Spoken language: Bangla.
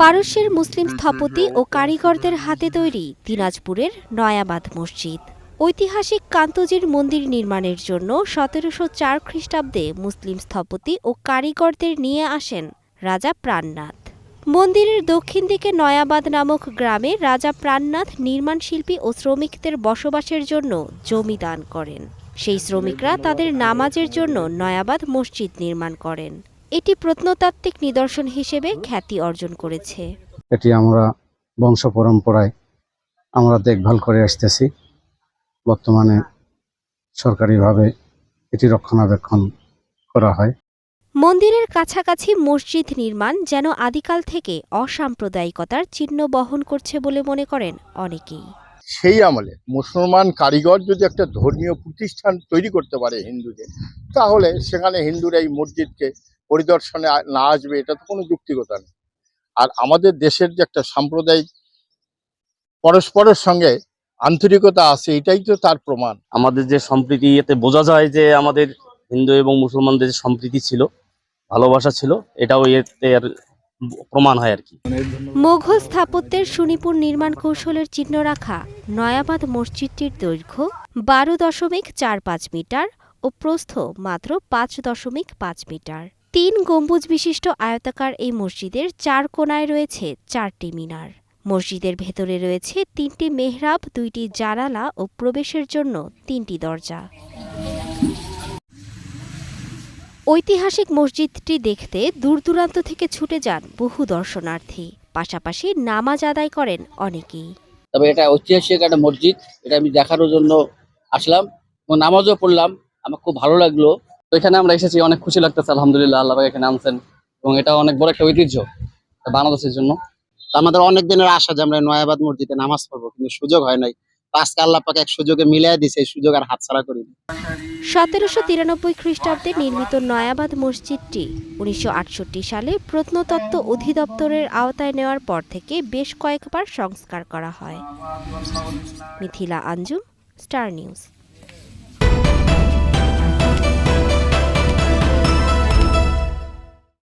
পারস্যের মুসলিম স্থপতি ও কারিগরদের হাতে তৈরি দিনাজপুরের নয়াবাদ মসজিদ। ঐতিহাসিক কান্তজির মন্দির নির্মাণের জন্য সতেরোশো চার খ্রিস্টাব্দে মুসলিম স্থপতি ও কারিগরদের নিয়ে আসেন রাজা প্রাণনাথ। মন্দিরের দক্ষিণ দিকে নয়াবাদ নামক গ্রামে রাজা প্রাণনাথ নির্মাণ শিল্পী ও শ্রমিকদের বসবাসের জন্য জমি দান করেন। সেই শ্রমিকরা তাদের নামাজের জন্য নয়াবাদ মসজিদ নির্মাণ করেন। এটি প্রত্নতাত্ত্বিক নিদর্শন হিসেবে খ্যাতি অর্জন করেছে। এটি আমরা বংশ পরম্পরায় আমরা দেখভাল করে আসতেছি। বর্তমানে সরকারিভাবে এটি রক্ষণাবেক্ষণ করা হয়। মন্দিরের কাছাকাছি মসজিদ নির্মাণ যেন আদিকাল থেকে অসাম্প্রদায়িকতার চিহ্ন বহন করছে বলে মনে করেন অনেকেই। সেই আমলে মুসলমান কারিগর যদি একটা ধর্মীয় প্রতিষ্ঠান তৈরি করতে পারে হিন্দুদের তাহলে সেখানে হিন্দুরা এই মসজিদকে পরিদর্শনে না আসবে এটা তো কোনো যুক্তিকতা নেই। আর আমাদের দেশের যে একটা সাম্প্রদায়িক পরস্পরের সঙ্গে আন্তরিকতা আছে এটাই তো তার প্রমাণ। আমাদের যে সম্প্রীতি এতে বোঝা যায় যে আমাদের হিন্দু এবং মুসলমানদের যে সম্প্রীতি ছিল ভালোবাসা ছিল এটাও এতে আর প্রমাণ হয় আর কি। মোঘল স্থাপত্যের সুনিপুণ নির্মাণ কৌশলের চিহ্ন রাখা নয়াবাদ মসজিদটির দৈর্ঘ্য বারো দশমিক চার পাঁচ মিটার ও প্রস্থ মাত্র পাঁচ দশমিক পাঁচ মিটার। তিন গম্বুজ বিশিষ্ট আয়তাকার এই মসজিদের চার কোণায় রয়েছে চারটি মিনার। মসজিদের ভেতরে রয়েছে তিনটি মেহরাব, দুইটি জানালা ও প্রবেশের জন্য তিনটি দরজা। ঐতিহাসিক মসজিদটি দেখতে দূর দূরান্ত থেকে ছুটে যান বহু দর্শনার্থী। পাশাপাশি নামাজ আদায় করেন অনেকেই। তবে এটা ঐতিহাসিক একটা মসজিদ, এটা আমি দেখানোর জন্য আসলাম এবং নামাজও পড়লাম। আমার খুব ভালো লাগল। এখানে আমরা এসেছি, অনেক খুশি লাগতেছে, আলহামদুলিল্লাহ, আল্লাহ এখানে আনছেন। এবং এটা অনেক বড় একটা ঐতিহ্য বাংলাদেশের জন্য। আমাদের অনেক দিনের আশা যে আমরা নয়াবাদ মসজিদে নামাজ পড়ব, কিন্তু সুযোগ হয় নাই। আজকে আল্লাহ পাকে এক সুযোগে মিলিয়ে দিছে, এই সুযোগ আর হাতছাড়া করিনি। সতেরোশো তিরানব্বই খ্রিস্টাব্দে নির্মিত নয়াবাদ মসজিদটি উনিশশো আটষট্টি সালে প্রত্নতত্ত্ব অধিদপ্তরের আওতায় নেওয়ার পর থেকে বেশ কয়েকবার সংস্কার করা হয়। Mithila Anjum, Star News.